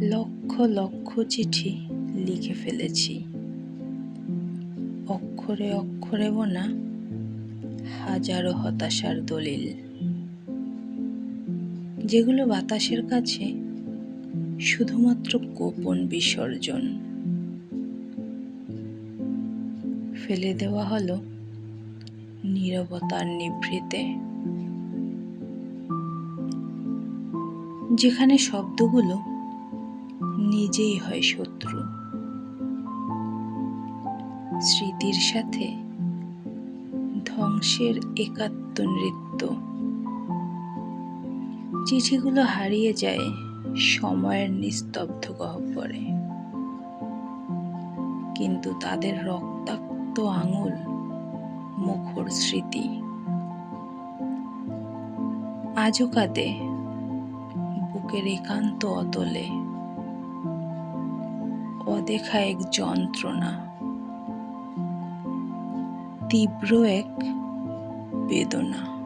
লক্ষ লক্ষ চিঠি লিখে ফেলেছি। অক্ষরে অক্ষরে বোনা হাজারো হতাশার দলিল। যেগুলো বাতাসের কাছে শুধুমাত্র গোপন বিসর্জন। ফেলে দেওয়া হলো নীরবতার নিভৃতে যেখানে শব্দগুলো নিজেই হয় শত্রু। স্মৃতির সাথে ধ্বংসের একাত্ম নৃত্য। চিঠিগুলো হারিয়ে যায় সময়ের নিস্তব্ধ গহ্বরে। কিন্তু তাদের রক্তাক্ত আঙুল, মুখর স্মৃতি, আজও কাঁদে। বুকের একান্ত অতলে। অদেখা এক যন্ত্রণা। তীব্র এক বেদনা।